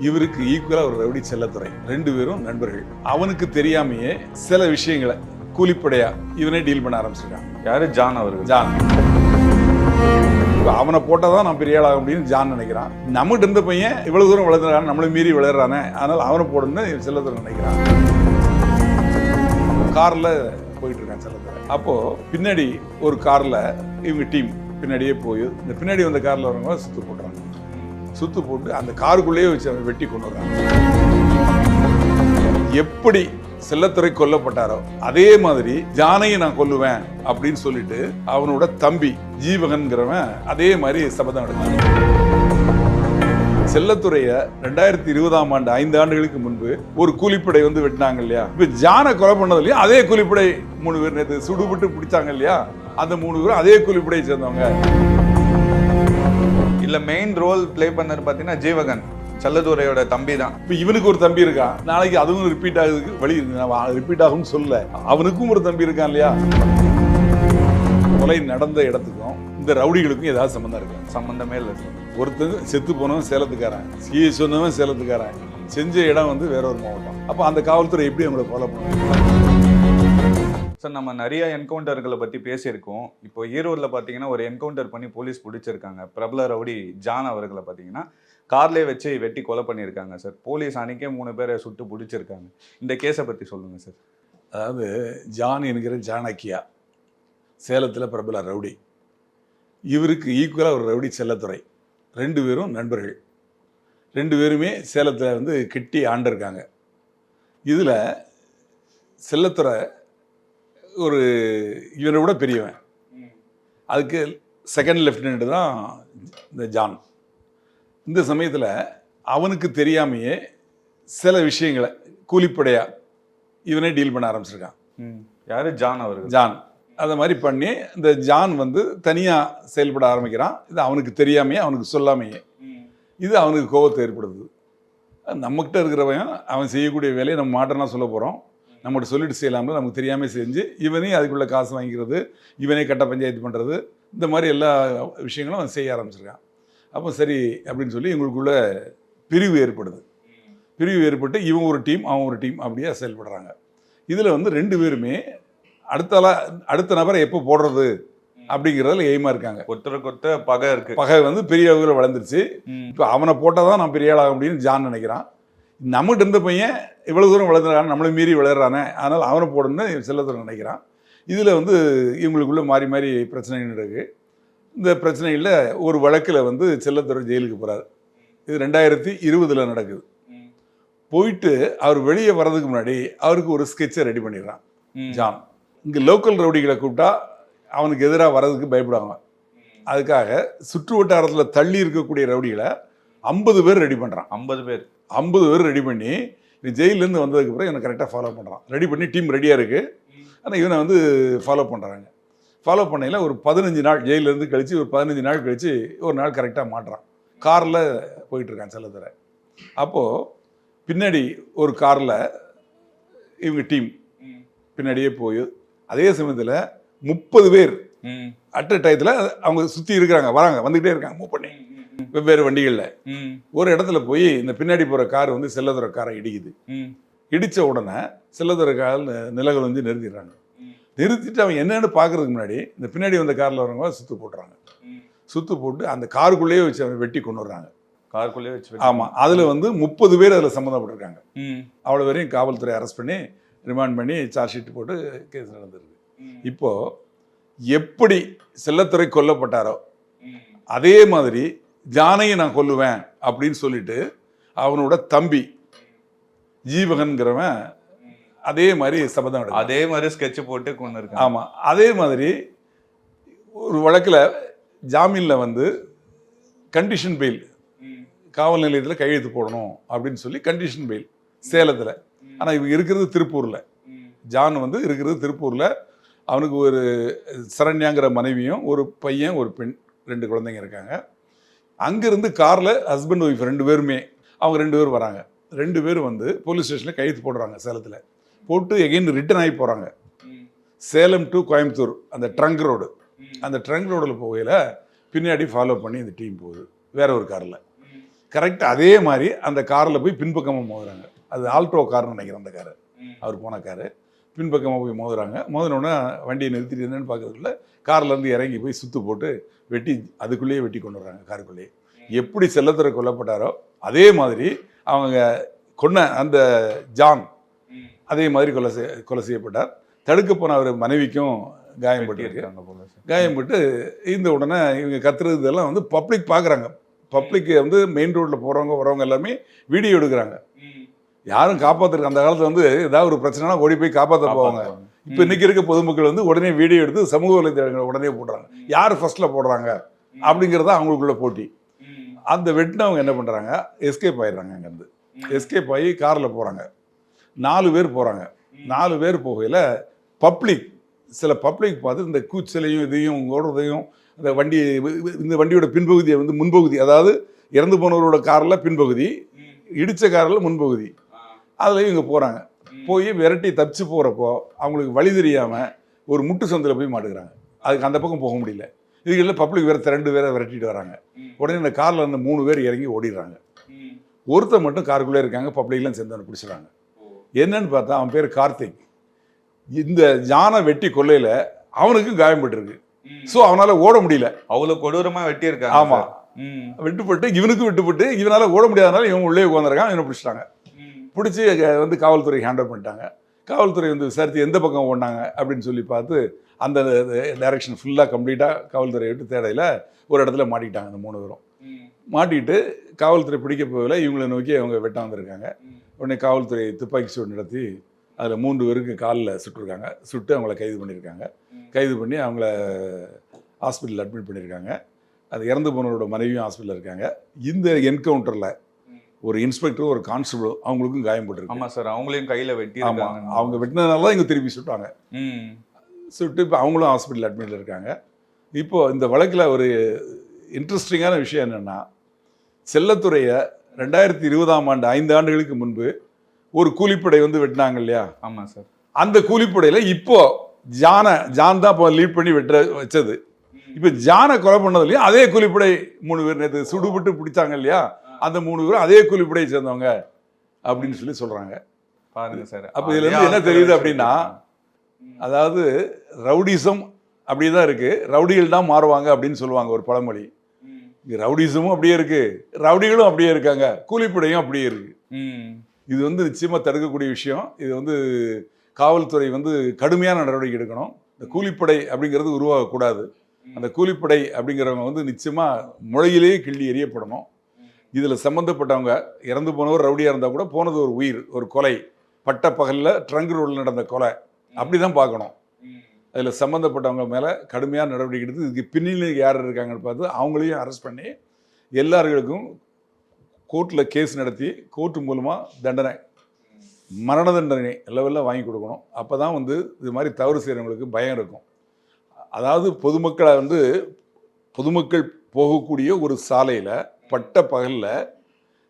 இவருக்கு ஈக்குவலா ஒரு ரவுடி செல்லத்துறை. ரெண்டு பேரும் நண்பர்கள். அவனுக்கு தெரியாமையே சில விஷயங்களை கூலிப்படையா இவனே டீல் பண்ண ஆரம்பிச்சிருக்கான். யாரு? ஜான் அவர்கள். ஜான். அவனை போட்டாதான் நான் பெரிய ஆளாக அப்படின்னு ஜான் நினைக்கிறான். நம்மகிட்ட இருந்த பையன் இவ்வளவு தூரம் வளர்ந்துறான் நம்மளை மீறி விளையாடுறானே அதனால அவனை போடணும்னு செல்லத்துறை நினைக்கிறான். கார்ல போயிட்டு இருக்கான் செல்லத்துறை. அப்போ பின்னாடி ஒரு கார்ல இவங்க டீம் பின்னாடியே போய் இந்த பின்னாடி வந்த கார்ல வரவங்க சுத்து போட்டுறாங்க சுத்து போட்டு அந்த காருக்குள்ளேயே வச்சு அவன் வெட்டி கொண்டு வர்றாங்க எப்படி செல்லத்துறை கொல்லப்பட்டாரோ அதே மாதிரி ஜானையை நான் கொல்லுவேன் அப்படின்னு சொல்லிட்டு அவனோட தம்பி ஜீவகன்கிறவன் அதே மாதிரி சபதம் எடுத்தான். செல்லத்துறைய ரெண்டாயிரத்தி இருபதாம் ஆண்டு ஐந்து ஆண்டுகளுக்கு முன்பு ஒரு கூலிப்படை வந்து வெட்டினாங்க இல்லையா? இப்ப ஜானை கொலை பண்ணதுலயும் அதே கூலிப்படை மூணு பேர் நேற்று சுடுபட்டு பிடிச்சாங்க இல்லையா? அந்த மூணு பேரும் அதே கூலிப்படையை சேர்ந்தவங்க. இல்ல மெயின் ரோல் ப்ளே பண்ணது பாத்தீங்கன்னா ஜீவகன். செல்லதுரையோட தம்பி தான். இப்ப இவனுக்கு ஒரு தம்பி இருக்கான் நாளைக்கு அதுவும் ரிப்பீட் ஆகுதுக்கு வழி இருக்கு. நான் ரிப்பீட் ஆகும்னு சொல்லல. அவனுக்கும் ஒரு தம்பி இருக்கான் இல்லையா? கொலை நடந்த இடத்துக்கும் இந்த ரவுடிகளுக்கும் ஏதாவது சம்பந்தம் இருக்கு? சம்பந்தமே இல்லை. ஒருத்தன் செத்து போனவன் சேலத்துக்காரன். சிஏ சொன்னவன் சேலத்துக்காரன். செஞ்ச இடம் வந்து வேற ஒரு மாவட்டம். அப்போ அந்த காவல்துறை எப்படி அவங்கள ஃபாலோ பண்ணுவாங்க சார் நம்ம நிறைய என்கவுண்டர்களை பற்றி பேசியிருக்கோம். இப்போ ஈரோடில் பார்த்தீங்கன்னா ஒரு என்கவுண்டர் பண்ணி போலீஸ் பிடிச்சிருக்காங்க. பிரபல ரவுடி ஜான் அவர்களை பார்த்தீங்கன்னா கார்லேயே வச்சு வெட்டி கொலை பண்ணியிருக்காங்க சார். போலீஸ் அன்னைக்கே மூணு பேரை சுட்டு பிடிச்சிருக்காங்க. இந்த கேஸை பற்றி சொல்லுங்கள் சார். அதாவது ஜான் என்கிற ஜானக்கியா சேலத்தில் பிரபல ரவுடி. இவருக்கு ஈக்குவலாக ஒரு ரவுடி செல்லத்துறை. ரெண்டு பேரும் நண்பர்கள். ரெண்டு பேருமே சேலத்தில் வந்து கெட்டி ஆண்டிருக்காங்க. இதில் செல்லத்துறை ஒரு இவனை விட பெரியவன். அதுக்கு செகண்ட் லெஃப்டினன்ட் தான் இந்த ஜான். இந்த சமயத்தில் அவனுக்கு தெரியாமையே சில விஷயங்களை கூலிப்படையா இவனே டீல் பண்ண ஆரம்பிச்சிருக்கான். யாரு? ஜான் அவர்கள். ஜான். அதை மாதிரி பண்ணி இந்த ஜான் வந்து தனியாக செயல்பட ஆரம்பிக்கிறான். இது அவனுக்கு தெரியாமையே அவனுக்கு சொல்லாமையே. இது அவனுக்கு கோபத்தை ஏற்படுத்துது. அது நம்மக்கிட்ட இருக்கிறவன் அவன் செய்யக்கூடிய வேலையை நம்ம மாட்டர்னா சொல்ல போகிறோம் நம்மகிட்ட சொல்லிட்டு செய்யலாம்னு நமக்கு தெரியாமல் செஞ்சு இவனே அதுக்குள்ளே காசு வாங்கிக்கிறது இவனே கட்ட பஞ்சாயத்து பண்ணுறது இந்த மாதிரி எல்லா விஷயங்களும் அவன் செய்ய ஆரம்பிச்சிருக்கான். அப்போ சரி அப்படின்னு சொல்லி எங்களுக்குள்ள பிரிவு ஏற்படுது. பிரிவு ஏற்பட்டு இவன் ஒரு டீம் அவன் ஒரு டீம் அப்படியே செயல்படுறாங்க. இதில் வந்து ரெண்டு பேருமே அடுத்த அடுத்த நபரை எப்போ போடுறது அப்படிங்கிறதுல எய்மாக இருக்காங்க. ஒருத்தருக்கு ஒருத்தர் பகை இருக்கு. பகை வந்து பெரிய அளவில் வளர்ந்துருச்சு. இப்போ அவனை போட்டால் தான் நான் பெரிய ஆளாக முடியும்னு ஜான் நினைக்கிறான். நம்மகிட்ட இருந்த பையன் இவ்வளோ தூரம் வளர்ந்துறான் நம்மளை மீறி விளையாடுறானே அதனால் அவனை போடணும்னு செல்லத்தூரம் நினைக்கிறான். இதில் வந்து இவங்களுக்குள்ள மாறி மாறி பிரச்சனைகள் இருக்கு இந்த பிரச்சனையில் ஒரு வழக்கில் வந்து செல்லத்துறை ஜெயிலுக்கு போகிறார் இது ரெண்டாயிரத்தி இருபதில் நடக்குது. போயிட்டு அவர் வெளியே வர்றதுக்கு முன்னாடி அவருக்கு ஒரு ஸ்கெட்சை ரெடி பண்ணிடுறான். ம். ஜான் இங்கே லோக்கல் ரவுடிகளை கூப்பிட்டா அவனுக்கு எதிராக வர்றதுக்கு பயப்படுவாங்க. அதுக்காக சுற்று வட்டாரத்தில் தள்ளி இருக்கக்கூடிய ரவுடிகளை ஐம்பது பேர் ரெடி பண்ணுறான் ஐம்பது பேர். ஐம்பது பேர் ரெடி பண்ணி இவன் ஜெயிலேருந்து வந்ததுக்கு பிறகு இவனை கரெக்டாக ஃபாலோ பண்ணுறான் ரெடி பண்ணி டீம் ரெடியாக இருக்குது ஆனால் இவனை வந்து ஃபாலோ பண்ணுறாங்க ஃபாலோ பண்ணையில் ஒரு பதினஞ்சு நாள் ஜெயிலேருந்து கழித்து ஒரு பதினஞ்சு நாள் கழித்து ஒரு நாள் கரெக்டாக மாட்டுறான். காரில் போயிட்டுருக்கான் செல்லத்துறை அப்போது பின்னாடி ஒரு காரில் இவங்க டீம் பின்னாடியே போய் அதே சமயத்தில் முப்பது பேர் அட் டயத்தில் அவங்க சுற்றி இருக்கிறாங்க வராங்க வந்துக்கிட்டே இருக்காங்க மூவ் பண்ணி. வெவ்வேறு வண்டிகளில். ஒரு இடத்துல போய் இந்த பின்னாடி போகிற கார் வந்து செல்லதுரை காரை இடிக்குது. இடித்த உடனே செல்லதுரை கார் நிலகள் வந்து நிறுத்திடுறாங்க. நிறுத்திட்டு அவன் என்னன்னு பார்க்கறதுக்கு முன்னாடி இந்த பின்னாடி வந்த காரில் வரவங்க சுத்து போட்டுறாங்க. சுத்து போட்டு அந்த காருக்குள்ளேயே வச்சு அவனை வெட்டி கொண்டு வர்றாங்க. காருக்குள்ளேயே வச்சு ஆமாம் அதில் வந்து முப்பது பேர் அதில் சம்மந்தப்பட்டிருக்காங்க. அவ்வளோ வரையும் காவல்துறை அரெஸ்ட் பண்ணி ரிமாண்ட் பண்ணி சார்ஜ் ஷீட் போட்டு கேஸ் நடந்திருக்கு இப்போ எப்படி செல்லத்துறை கொல்லப்பட்டாரோ அதே மாதிரி ஜானையை நான் கொல்லுவேன் அப்படின்னு சொல்லிட்டு அவனோட தம்பி ஜீவகன்கிறவன் அதே மாதிரி சபதம். அதே மாதிரி ஸ்கெட்ச் போட்டு கொண்டு இருக்காங்க ஆமா அதே மாதிரி ஒரு வழக்கில் ஜாமீனில் வந்து கண்டிஷன் பெயில் காவல் நிலையத்தில் கையெழுத்து போடணும் அப்படின்னு சொல்லி கண்டிஷன் பெயில் சேலத்தில். ஆனால் இவங்க இருக்கிறது திருப்பூரில். ஜான் வந்து இருக்கிறது திருப்பூரில். அவனுக்கு ஒரு சரண்யாங்கிற மனைவியும் ஒரு பையன் ஒரு பெண் ரெண்டு குழந்தைங்க இருக்காங்க. அங்கேருந்து காரில் ஹஸ்பண்ட் ஒய்ஃப் ரெண்டு பேருமே அவங்க ரெண்டு பேரும் வராங்க. ரெண்டு பேரும் வந்து போலீஸ் ஸ்டேஷனில் கையெழுத்து போடுறாங்க சேலத்தில். போட்டு எகெயின் ரிட்டர்ன் ஆகி போகிறாங்க சேலம் டு கோயம்புத்தூர் அந்த ட்ரங்க் ரோடு அந்த ட்ரங்க் ரோடில் போகையில் பின்னாடி ஃபாலோ பண்ணி இந்த டீம் போகுது. வேற ஒரு காரில். கரெக்ட் அதே மாதிரி அந்த காரில் போய் பின்பக்கமாக போகிறாங்க அது ஆல்ட்ரோ கார்னு நினைக்கிறேன் அந்த காரு. அவர் போன காரு. பின்பக்கமாக போய் மோதுறாங்க. மோதினோடனே வண்டியை நிறுத்திட்டு என்னன்னு பார்க்கறதுக்குள்ள கார்லேருந்து இறங்கி போய் சுத்து போட்டு வெட்டி அதுக்குள்ளேயே வெட்டி கொண்டு வர்றாங்க காருக்குள்ளேயே. எப்படி செல்லத்துறை கொல்லப்பட்டாரோ அதே மாதிரி அவங்க கொன்ன அந்த ஜான் அதே மாதிரி கொலை செய் கொலை செய்யப்பட்டார். தடுக்க போன அவர் மனைவிக்கும் காயம்பட்டிருக்கு இருக்காங்க போல காயம்பட்டு இந்த உடனே இவங்க கத்துறது இதெல்லாம் வந்து பப்ளிக் பார்க்குறாங்க பப்ளிக் வந்து மெயின் ரோட்டில் போகிறவங்க வரவங்க எல்லாமே வீடியோ எடுக்கிறாங்க. யாரும் காப்பாற்றுறது அந்த காலத்தில் வந்து ஏதாவது ஒரு பிரச்சனைனா ஓடி போய் காப்பாற்ற போவாங்க. இப்போ இன்னைக்கு இருக்க பொதுமக்கள் வந்து உடனே வீடியோ எடுத்து சமூக வலைதளங்களை உடனே போடுறாங்க. யார் ஃபர்ஸ்ட்டில் போடுறாங்க? அப்படிங்கிறத அவங்களுக்குள்ள போட்டி. அந்த வெட்டினவங்க என்ன பண்ணுறாங்க எஸ்கேப் ஆயிடுறாங்க அங்கேருந்து. எஸ்கேப் ஆகி காரில் போகிறாங்க நாலு பேர் போகிறாங்க நாலு பேர் போகையில் பப்ளிக் சில பப்ளிக் பார்த்து இந்த கூச்சலையும் இதையும் ஓடுறதையும் இந்த வண்டி இந்த வண்டியோட பின்பகுதியை வந்து முன்பகுதி அதாவது இறந்து போனவரோட காரில் பின்பகுதி இடித்த காரில் முன்பகுதி. அதில் இவங்க போகிறாங்க போய் விரட்டி தப்பிச்சு போகிறப்போ அவங்களுக்கு வழி தெரியாமல் ஒரு முட்டு சந்தில் போய் மாட்டுக்கிறாங்க. அதுக்கு அந்த பக்கம் போக முடியல. இதுகளில் பப்ளிக் வேற ரெண்டு பேரை விரட்டிட்டு வராங்க. உடனே இந்த காரில் இருந்த மூணு பேர் இறங்கி ஓடிடுறாங்க. ஒருத்தர் மட்டும் காருக்குள்ளே இருக்காங்க பப்ளிக்லாம் சேர்ந்து பிடிச்சிடுறாங்க. என்னன்னு பார்த்தா அவன் பேர் கார்த்திக். இந்த யானை வெட்டி கொல்லையில் அவனுக்கும் காயம்பட்டிருக்கு ஸோ அவனால ஓட முடியல. அவ்வளவு கொடூரமா வெட்டி இருக்காங்க ஆமா. சார். ம். விட்டுப்பட்டு இவனுக்கும் விட்டுப்பட்டு இவனால ஓட முடியாதனால இவன் உள்ளே உட்காந்துருக்கான் இவனை பிடிச்சிட்டாங்க. பிடிச்சி அஹ், வந்து காவல்துறை ஹேண்டில் பண்ணிட்டாங்க. காவல்துறை வந்து விசாரித்து எந்த பக்கம் ஓடினாங்க அப்படின்னு சொல்லி பார்த்து அந்த டைரக்ஷன் ஃபுல்லாக கம்ப்ளீட்டாக காவல்துறை விட்டு தேடையில் ஒரு இடத்துல மாட்டிக்கிட்டாங்க அந்த மூணு பேரும். மாட்டிக்கிட்டு காவல்துறை பிடிக்க போகல இவங்களை நோக்கி அவங்க வெட்ட வந்திருக்காங்க. உடனே காவல்துறை துப்பாக்கி சூடு நடத்தி அதில் மூன்று பேருக்கு காலில் சுட்டிருக்காங்க. சுட்டு அவங்கள கைது பண்ணியிருக்காங்க கைது பண்ணி அவங்கள ஹாஸ்பிட்டல் அட்மிட் பண்ணியிருக்காங்க அது இறந்து போனவரோட மனைவியும் ஹாஸ்பிட்டலில் இருக்காங்க. இந்த என்கவுண்டரில் ஒரு இன்ஸ்பெக்டர் ஒரு கான்ஸ்டபிள் அவங்களுக்கும் காயப்பட்டிருக்கு ஆமா சார் அவங்களையும் கையில வெட்டி ஆமாம் அவங்க வெட்டினதுனால தான் இங்கே திருப்பி சுட்டாங்க. ம். சுட்டு இப்போ அவங்களும் ஹாஸ்பிட்டல் அட்மிட்டில் இருக்காங்க. இப்போ இந்த வழக்கில் ஒரு இன்ட்ரெஸ்டிங்கான விஷயம் என்னென்னா செல்லத்துறையை ரெண்டாயிரத்தி இருபதாம் ஆண்டு ஐந்து ஆண்டுகளுக்கு முன்பு ஒரு கூலிப்படை வந்து வெட்டினாங்க இல்லையா? ஆமா சார். அந்த கூலிப்படையில் இப்போ ஜானை ஜான் தான் இப்போ லீட் பண்ணி வெட்ட வச்சது. இப்போ ஜானை கொலை பண்ணதுலையும் அதே கூலிப்படை மூணு பேர் நேற்று சுடுபட்டு பிடிச்சாங்க இல்லையா? அந்த மூணு பேரும் அதே கூலிப்படையை சேர்ந்தவங்க அப்படின்னு சொல்லி சொல்கிறாங்க பாருங்க சார். அப்ப இதுல இருந்து என்ன தெரியுது அப்படின்னா, அதாவது ரவுடிசம் அப்படி தான் இருக்குது ரவுடிகள் தான் மாறுவாங்க அப்படின்னு சொல்லுவாங்க ஒரு பழமொழி. ரவுடிசமும் அப்படியே இருக்கு. ரவுடிகளும் அப்படியே இருக்காங்க. கூலிப்படையும் அப்படியே இருக்கு. இது வந்து நிச்சயமாக தடுக்கக்கூடிய விஷயம். இது வந்து காவல்துறை வந்து கடுமையான நடவடிக்கை எடுக்கணும். இந்த கூலிப்படை அப்படிங்கிறது உருவாகக்கூடாது. அந்த கூலிப்படை அப்படிங்கிறவங்க வந்து நிச்சயமாக முளையிலேயே கிள்ளி எறியப்படணும். இதில் சம்மந்தப்பட்டவங்க இறந்து போனவர் ரவுடியாக இருந்தால் கூட போனது ஒரு உயிர் ஒரு கொலை. பட்ட பகலில் ட்ரங்க் ரோடில் நடந்த கொலை. அப்படி தான் பார்க்கணும். அதில் சம்மந்தப்பட்டவங்க மேலே கடுமையான நடவடிக்கை எடுத்து இதுக்கு பின்னணியில் யார் இருக்காங்கன்னு பார்த்து அவங்களையும் அரெஸ்ட் பண்ணி எல்லார்களுக்கும் கோர்ட்டில் கேஸ் நடத்தி கோர்ட்டு மூலமாக தண்டனை மரண தண்டனை லெவலில் வாங்கி கொடுக்கணும். அப்போ தான் வந்து இது மாதிரி தவறு செய்கிறவங்களுக்கு பயம் இருக்கும். அதாவது பொதுமக்களை வந்து பொதுமக்கள் போகக்கூடிய ஒரு சாலையில் பட்ட பகலில்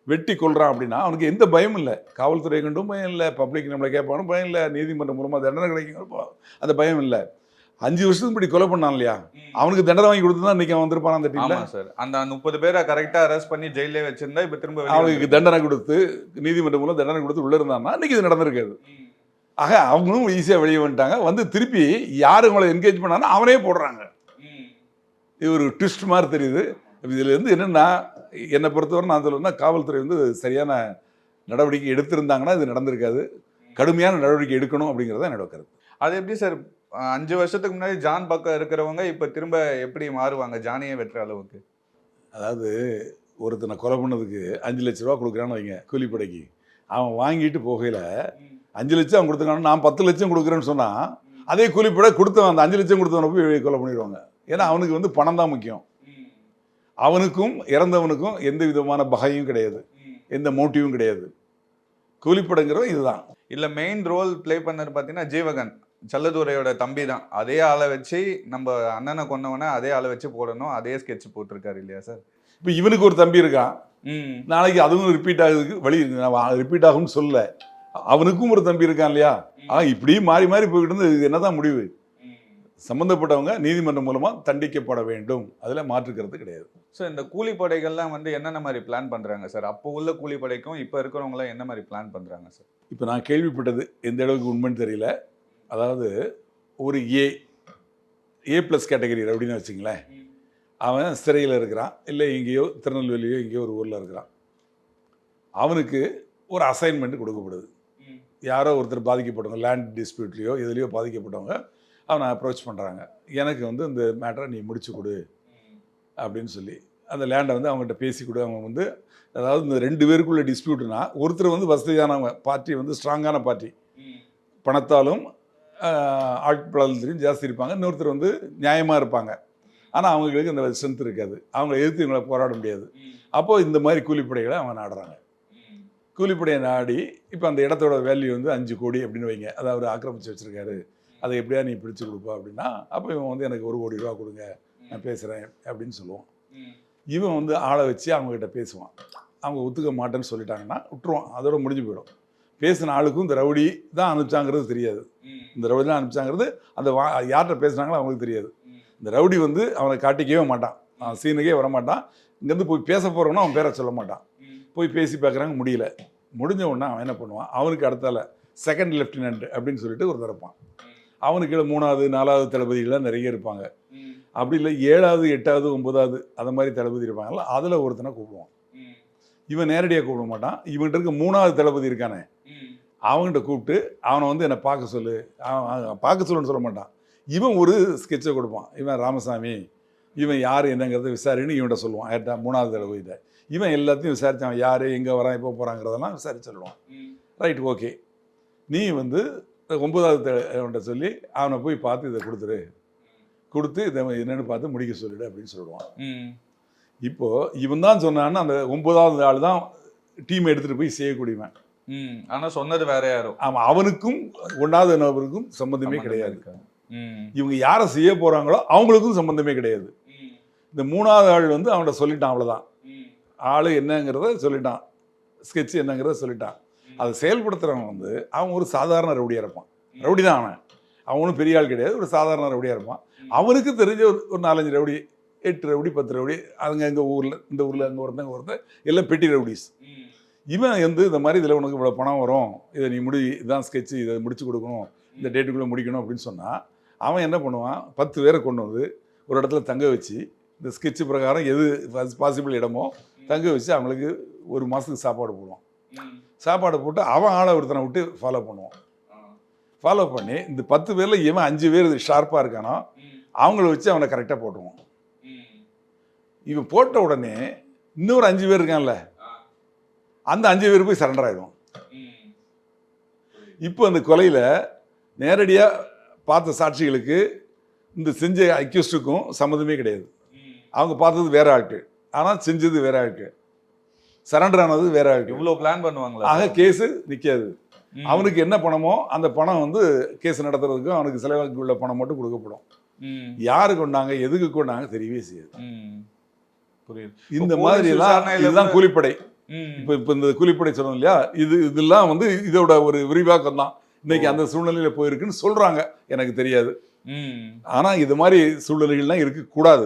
வெட்டி கொள்றான் அப்படின்னா அவனுக்கு எந்த பயமும் இல்லை. காவல்துறை கண்டும் பயம் இல்லை பப்ளிக் நம்மளை கேட்பானும் பயம் இல்லை நீதிமன்றம் மூலமாக தண்டனை கிடைக்கும் அந்த பயம் இல்லை. அஞ்சு வருஷத்துக்கு இப்படி கொலை பண்ணான் இல்லையா? அவனுக்கு தண்டனை வாங்கி கொடுத்து தான் இன்னைக்கு அவன் வந்திருப்பான் அந்த டீம்ல. சார். அந்த முப்பது பேரை கரெக்டா அரெஸ்ட் பண்ணி ஜெயிலே வச்சிருந்தா இப்ப திரும்ப அவனுக்கு. தண்டனை கொடுத்து நீதிமன்றம் மூலம் தண்டனை கொடுத்து உள்ள இருந்தான்னா இன்னைக்கு இது நடந்திருக்காது. ஆக அவங்களும் ஈஸியாக வெளியே வந்துட்டாங்க. வந்து திருப்பி யார் உங்களை என்கேஜ் பண்ணானோ அவனே போடுறாங்க. இது ஒரு ட்விஸ்ட் மாதிரி தெரியுது. இதுல இருந்து என்னன்னா என்னை பொறுத்தவரை நான் சொல்லணும்னா காவல்துறை வந்து சரியான நடவடிக்கை எடுத்திருந்தாங்கன்னா இது நடந்திருக்காது. கடுமையான நடவடிக்கை எடுக்கணும் அப்படிங்கிறது என்னோட கருத்து. அது எப்படி சார்? அஞ்சு வருஷத்துக்கு முன்னாடி ஜான் பக்கம் இருக்கிறவங்க இப்ப திரும்ப எப்படி மாறுவாங்க ஜானியே வெட்டுற அளவுக்கு? அதாவது ஒருத்தனை கொலை பண்ணதுக்கு அஞ்சு லட்ச ரூபா கொடுக்குறான்னு வைங்க கூலிப்படைக்கு. அவன் வாங்கிட்டு போகையில் அஞ்சு லட்சம் அவன் கொடுத்துருக்கான நான் பத்து லட்சம் கொடுக்குறேன்னு சொன்னால் அதே கூலிப்படை கொடுத்தவன் அந்த அஞ்சு லட்சம் கொடுத்தவனை போய் கொலை பண்ணிடுவாங்க. ஏன்னா அவனுக்கு வந்து பணம் தான் முக்கியம். அவனுக்கும் இறந்தவனுக்கும் எந்த விதமான பகையும் கிடையாது. எந்த மோட்டிவும் கிடையாது. கூலிப்படைங்கிறது இதுதான். இல்ல மெயின் ரோல் ப்ளே பண்ணது பாத்தீங்கன்னா ஜீவகன் செல்லதுரையோட தம்பி தான். அதே ஆளை வச்சு நம்ம அண்ணனை கொன்னவன அதே ஆளை வச்சு போடணும். அதே ஸ்கெட்ச் போட்டிருக்காரு இல்லையா சார் இப்போ இவனுக்கு ஒரு தம்பி இருக்கான். நாளைக்கு அதுவும் ரிப்பீட் ஆகுதுக்கு வழி ரிப்பீட் ஆகும்னு சொல்லல. அவனுக்கும் ஒரு தம்பி இருக்கான் இல்லையா? ஆ இப்படி மாறி மாறி போய்கிட்டு இருந்து என்னதான் முடிவு? சம்மந்தப்பட்டவங்க நீதிமன்றம் மூலமாக தண்டிக்கப்பட வேண்டும். அதில் மாற்றுக்கிறது கிடையாது. சார் இந்த கூலிப்படைகள்லாம் வந்து என்னென்ன மாதிரி பிளான் பண்றாங்க சார் அப்போ உள்ள கூலிப்படைக்கும் இப்போ இருக்கிறவங்களாம் என்ன மாதிரி பிளான் பண்றாங்க சார் இப்போ நான் கேள்விப்பட்டது எந்த அளவுக்கு உண்மைன்னு தெரியல. அதாவது ஒரு ஏ ஏ ப்ளஸ் கேட்டகரி அப்படின்னு வச்சுங்களேன் அவன் சிறையில் இருக்கிறான் இல்லை எங்கேயோ திருநெல்வேலியோ எங்கேயோ ஒரு ஊரில் இருக்கிறான். அவனுக்கு ஒரு அசைன்மெண்ட் கொடுக்கப்படுது. யாரோ ஒருத்தர் பாதிக்கப்பட்டவங்க லேண்ட் டிஸ்பியூட்லேயோ எதுலேயோ பாதிக்கப்பட்டவங்க அவனை அப்ரோச் பண்ணுறாங்க எனக்கு வந்து இந்த மேட்டரை நீ முடிச்சு கொடு அப்படின்னு சொல்லி. அந்த லேண்டை வந்து அவங்ககிட்ட பேசி கொடு. அவங்க வந்து அதாவது இந்த ரெண்டு பேருக்குள்ள டிஸ்பியூட்னா ஒருத்தர் வந்து வசதியானவங்க பார்ட்டி வந்து ஸ்ட்ராங்கான பார்ட்டி பணத்தாலும் ஆஹ், ஆட்பலத்திலையும் ஜாஸ்தி இருப்பாங்க. இன்னொருத்தர் வந்து நியாயமாக இருப்பாங்க. ஆனால் அவங்களுக்கு இந்த ஸ்ட்ரென்த் இருக்காது. அவங்கள எதிர்த்து இவங்களை போராட முடியாது. அப்போது இந்த மாதிரி கூலிப்படைகளை அவங்க நாடுறாங்க. கூலிப்படையை நாடி இப்போ அந்த இடத்தோட வேல்யூ வந்து அஞ்சு கோடி அப்படின்னு வைங்க. அதை அவர் ஆக்கிரமிச்சு வச்சுருக்காரு. அதை எப்படியா நீ பிடிச்சு கொடுப்பா அப்படின்னா அப்போ இவன் வந்து எனக்கு ஒரு கோடி ரூபா கொடுங்க நான் பேசுகிறேன் அப்படின்னு சொல்லுவான். இவன் வந்து ஆளை வச்சு அவங்ககிட்ட பேசுவான். அவங்க ஒத்துக்க மாட்டேன்னு சொல்லிட்டாங்கன்னா விட்டுருவான். அதோட முடிஞ்சு போயிடும். பேசின ஆளுக்கும் இந்த ரவுடி தான் அனுப்பிச்சாங்கிறது தெரியாது. இந்த ரவுடி தான் அனுப்பிச்சாங்கிறது அந்த வா யார்கிட்ட பேசுனாங்களோ அவங்களுக்கு தெரியாது. இந்த ரவுடி வந்து அவனை காட்டிக்கவே மாட்டான். அவன் சீனுக்கே வர மாட்டான் இங்கேருந்து போய் பேச போகிறவனா அவன் பேரை சொல்ல மாட்டான். போய் பேசி பார்க்குறாங்க முடியல. முடிஞ்ச உடனே அவன் என்ன பண்ணுவான்? அவனுக்கு அடுத்தால செகண்ட் லெஃப்டினன்ட் அப்படின்னு சொல்லிட்டு ஒரு இருப்பான். அவனுக்கு கீழே மூணாவது நாலாவது தளபதிகள்லாம் நிறைய இருப்பாங்க. அப்படி இல்லை ஏழாவது எட்டாவது ஒன்பதாவது அந்த மாதிரி தளபதி இருப்பாங்கல்ல அதில் ஒருத்தனை கூப்பிடுவான். இவன் நேரடியாக கூப்பிட மாட்டான். இவன்கிட்ட இருக்க மூணாவது தளபதி இருக்கானே. அவன்கிட்ட கூப்பிட்டு அவனை வந்து என்னை பார்க்க சொல்லு. அவன் பார்க்க சொல்லுன்னு சொல்ல மாட்டான். இவன் ஒரு ஸ்கெட்சை கொடுப்பான். இவன் ராமசாமி இவன் யார் என்னங்கிறத விசாரின்னு இவன்கிட்ட சொல்லுவான். ஏட்டா மூணாவது தளபதிட்ட இவன் எல்லாத்தையும் விசாரிச்சு அவன் யார் எங்கே வரான் எப்போ போகிறாங்கிறதெல்லாம் விசாரிச்சு சொல்லுவான் ரைட் ஓகே. நீ வந்து ஒன்பதாவது அவன்கிட்ட சொல்லி அவனை போய் பார்த்து இதை கொடுத்துரு. கொடுத்து இதை என்னென்னு பார்த்து முடிக்க சொல்லிடு அப்படின்னு சொல்லுவான். இப்போ இவன் தான் சொன்னான்னு அந்த ஒன்பதாவது ஆள் தான் டீம் எடுத்துகிட்டு போய் செய்யக்கூடியவன். ம். ஆனா சொன்னது வேற யாரோ. ஆமாம் அவனுக்கும் ஒன்றாவது நபருக்கும் சம்மந்தமே கிடையாது. இவங்க யாரை செய்ய போகிறாங்களோ அவங்களுக்கும் சம்மந்தமே கிடையாது. இந்த மூணாவது ஆள் வந்து அவன்கிட்ட சொல்லிட்டான் அவ்வளோதான் ஆள் என்னங்கிறத சொல்லிட்டான். ஸ்கெட்ச் என்னங்கிறத சொல்லிட்டான். அதை செயல்படுத்துகிறவன் வந்து அவன் ஒரு சாதாரண ரவுடியாக இருப்பான். ரவுடி தான் அவன். அவனும் பெரிய ஆள் கிடையாது ஒரு சாதாரண ரவுடியாக இருப்பான். அவனுக்கு தெரிஞ்ச ஒரு ஒரு நாலஞ்சு ரவுடி எட்டு ரவுடி பத்து ரவுடி அவங்க எங்கள் ஊரில் இந்த ஊரில் அங்கே ஒருத்தன் இங்க ஒருத்தன் எல்லாம் பெட்டி ரவுடிஸ். இவன் வந்து இந்த மாதிரி இதில் உனக்கு இவ்வளோ பணம் வரும் இதை நீ முடி இதான் ஸ்கெட்சு இதை முடிச்சு கொடுக்கணும் இந்த டேட்டுக்குள்ளே முடிக்கணும் அப்படின்னு சொன்னால் அவன் என்ன பண்ணுவான் பத்து பேரை கொண்டு வந்து ஒரு இடத்துல தங்க வச்சு இந்த ஸ்கெட்சு பிரகாரம் எது பாசிபிள் இடமோ தங்க வச்சு அவங்களுக்கு ஒரு மாதத்துக்கு சாப்பாடு போடுவான். சாப்பாடு போட்டு அவன் ஆளை ஒருத்தனை விட்டு ஃபாலோ பண்ணுவான். ஃபாலோ பண்ணி இந்த பத்து பேரில் இவன் அஞ்சு பேர் ஷார்ப்பாக இருக்கானோ அவங்கள வச்சு அவனை கரெக்டாக போட்டுருவான். இவன் போட்ட உடனே இன்னொரு அஞ்சு பேர் இருக்கான்ல அந்த அஞ்சு பேர் போய் சரண்டர் ஆகிடும் இப்போ அந்த கொலையில் நேரடியாக பார்த்த சாட்சிகளுக்கு இந்த செஞ்ச அக்யூஸ்டுக்கும் சம்மந்தமே கிடையாது. அவங்க பார்த்தது வேற ஆட்கள். ஆனால் செஞ்சது வேற ஆட்கள். சரண்டர் ஆனது வேற ஆட்கள் இவ்வளவு பிளான் பண்ணுவாங்களா? ஆக கேஸு நிற்காது. அவனுக்கு என்ன பணமோ அந்த பணம் வந்து கேஸ் நடத்துறதுக்கும் அவனுக்கு செலவுக்கு உள்ள பணம் மட்டும் கொடுக்கப்படும். யாரு கொண்டாங்க எதுக்கு கொண்டாங்க தெரியவே செய்யாது. புரியுது. இந்த மாதிரி எல்லாம் இதுதான் கூலிப்படை. இப்போ இப்போ இந்த கூலிப்படை சொன்னோம் இல்லையா? இது இதெல்லாம் வந்து இதோட ஒரு விரிவாக்கம் தான். இன்னைக்கு அந்த சூழ்நிலையில போயிருக்குன்னு சொல்றாங்க. எனக்கு தெரியாது. ஆனா இது மாதிரி சூழ்நிலைகள்லாம் இருக்கக்கூடாது.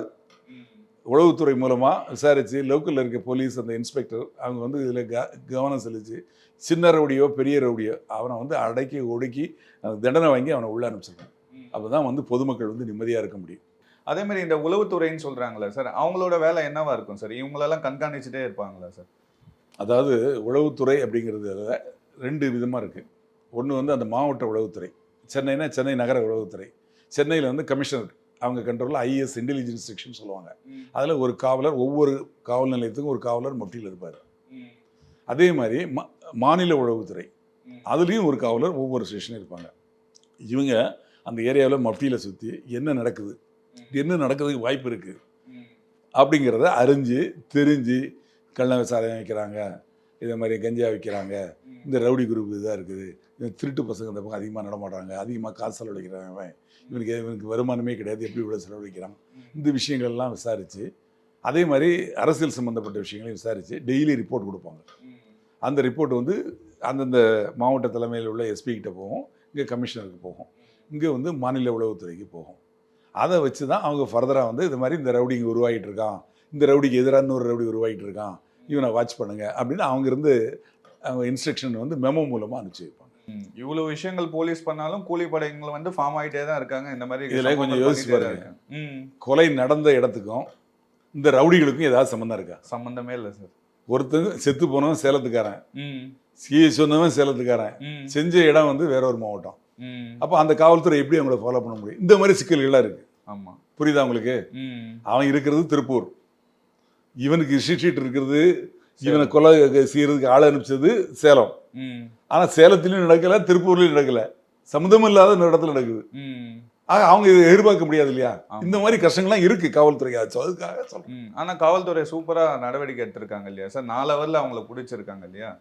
உளவுத்துறை மூலமா விசாரிச்சு லோக்கல்ல இருக்க போலீஸ் அந்த இன்ஸ்பெக்டர் அவங்க வந்து இதுல க- கவனம் செலுத்தி சின்ன ரவுடியோ பெரிய ரவுடியோ அவனை வந்து அடக்கி ஒடுக்கி அந்த தண்டனை வாங்கி அவனை உள்ள அனுப்பிச்சிருக்கான். அப்பதான் வந்து பொதுமக்கள் வந்து நிம்மதியா இருக்க முடியும். அதே மாதிரி இந்த உளவுத்துறைன்னு சொல்றாங்களே சார் அவங்களோட வேலை என்னவா இருக்கும் சார்? இவங்களெல்லாம் கண்காணிச்சுட்டே இருப்பாங்களா சார்? அதாவது உளவுத்துறை அப்படிங்கிறது ரெண்டு விதமாக இருக்குது ஒன்று வந்து அந்த மாவட்ட உளவுத்துறை சென்னைனா சென்னை நகர உளவுத்துறை சென்னையில் வந்து கமிஷனர். அவங்க கண்ட்ரோலில் ஐஎஸ் இன்டெலிஜென்ஸ் செக்ஷன் சொல்லுவாங்க. அதில் ஒரு காவலர் ஒவ்வொரு காவல் நிலையத்துக்கும் ஒரு காவலர் மொட்டியில் இருப்பார். அதே மாதிரி மா- மாநில உளவுத்துறை. அதுலேயும் ஒரு காவலர் ஒவ்வொரு ஸ்டேஷனும் இருப்பாங்க. இவங்க அந்த ஏரியாவில் மஃப்டியில் சுற்றி என்ன நடக்குது? என்ன நடக்கிறதுக்கு வாய்ப்பு இருக்குது அப்படிங்கிறத அறிஞ்சு தெரிஞ்சு கள்ள விசாரணை வைக்கிறாங்க. இதே மாதிரி கஞ்சா விற்கிறாங்க இந்த ரவுடி குரூப் இதாக இருக்குது. திருட்டு பசங்க இந்த பக்கம் அதிகமாக நடமாடுறாங்க அதிகமாக காசு செலவழிக்கிறாங்க அவன் இவனுக்கு இவனுக்கு வருமானமே கிடையாது எப்படி இவ்வளோ செலவழிக்கிறான்? இந்த விஷயங்கள்லாம் விசாரித்து அதே மாதிரி அரசியல் சம்மந்தப்பட்ட விஷயங்களையும் விசாரித்து டெய்லி ரிப்போர்ட் கொடுப்பாங்க. அந்த ரிப்போர்ட் வந்து அந்தந்த மாவட்ட தலைமையில் உள்ள எஸ்பிகிட்ட போகும் இங்கே கமிஷனருக்கு போகும். இங்கே வந்து மாநில உளவுத்துறைக்கு போகும். அதை வச்சு தான் அவங்க ஃபர்தராக வந்து இது மாதிரி இந்த ரவுடி இங்கே உருவாகிட்டு இருக்கான் இந்த ரவுடிக்கு எதிராக இன்னொரு ரவுடி உருவாகிட்டு இருக்கான் இவனை வாட்ச் பண்ணுங்க அப்படின்னு அவங்க இருந்து அவங்க இன்ஸ்ட்ரக்ஷன் வந்து மெமோ மூலமாக அனுப்பிச்சு வைப்பாங்க. இவ்வளவு விஷயங்கள் போலீஸ் பண்ணாலும் கூலிப்படைகள் வந்து ஃபார்ம் ஆயிட்டே தான் இருக்காங்க. இந்த மாதிரி இதுல கொஞ்சம் யோசிச்சு பாருங்க. கொலை நடந்த இடத்துக்கும் இந்த ரவுடிகளுக்கும் ஏதாவது சம்மந்தம் இருக்கா? சம்பந்தமே இல்லை சார். ஒருத்தங்க செத்து போனவன் சேலத்துக்காரன். சிஐ சொன்னவன் சேலத்துக்காரன். செஞ்ச இடம் வந்து வேற ஒரு மாவட்டம். அப்போ அந்த காவல்துறை எப்படி அவங்கள ஃபாலோ பண்ண முடியும்? இந்த மாதிரி சிக்கல்கள்லாம் இருக்கு. ஆமா. புரியுதா உங்களுக்கு? அவன் இருக்கிறது திருப்பூர். இவனுக்கு ஷீட் இருக்கிறது இவனை கொலை செய்யறதுக்கு ஆள் அனுப்பிச்சது சேலம். ஆனா சேலத்திலயும் நடக்கல திருப்பூர்லயும் நடக்கல. சம்மந்தம் இல்லாத இடத்துல நடக்குது. ஆக அவங்க இதை எதிர்பார்க்க முடியாது இல்லையா. இந்த மாதிரி கஷ்டங்கள்லாம் இருக்கு காவல்துறைக்கு சொ- அதுக்காக சொல்றேன். ஆனா காவல்துறை சூப்பரா நடவடிக்கை எடுத்திருக்காங்க இல்லையா? சார் நாலு ஹவர்ல அவங்கள பிடிச்சிருக்காங்க இல்லையா?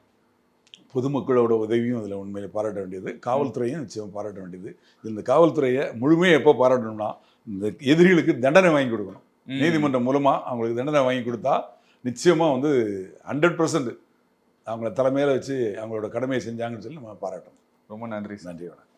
பொதுமக்களோட உதவியும் இதில் உண்மையில பாராட்ட வேண்டியது. காவல்துறையும் நிச்சயம் பாராட்ட வேண்டியது. இந்த காவல்துறையை முழுமையாக எப்போ பாராட்டணும்னா இந்த எதிரிகளுக்கு தண்டனை வாங்கி கொடுக்கணும். நீதிமன்றம் மூலமாக அவங்களுக்கு தண்டனை வாங்கி கொடுத்தா நிச்சயமாக வந்து ஹண்ட்ரட் பர்சன்ட் அவங்கள தலைமையில வச்சு அவங்களோட கடமையை செஞ்சாங்கன்னு சொல்லி நம்ம பாராட்டணும் ரொம்ப நன்றி நன்றி வணக்கம்.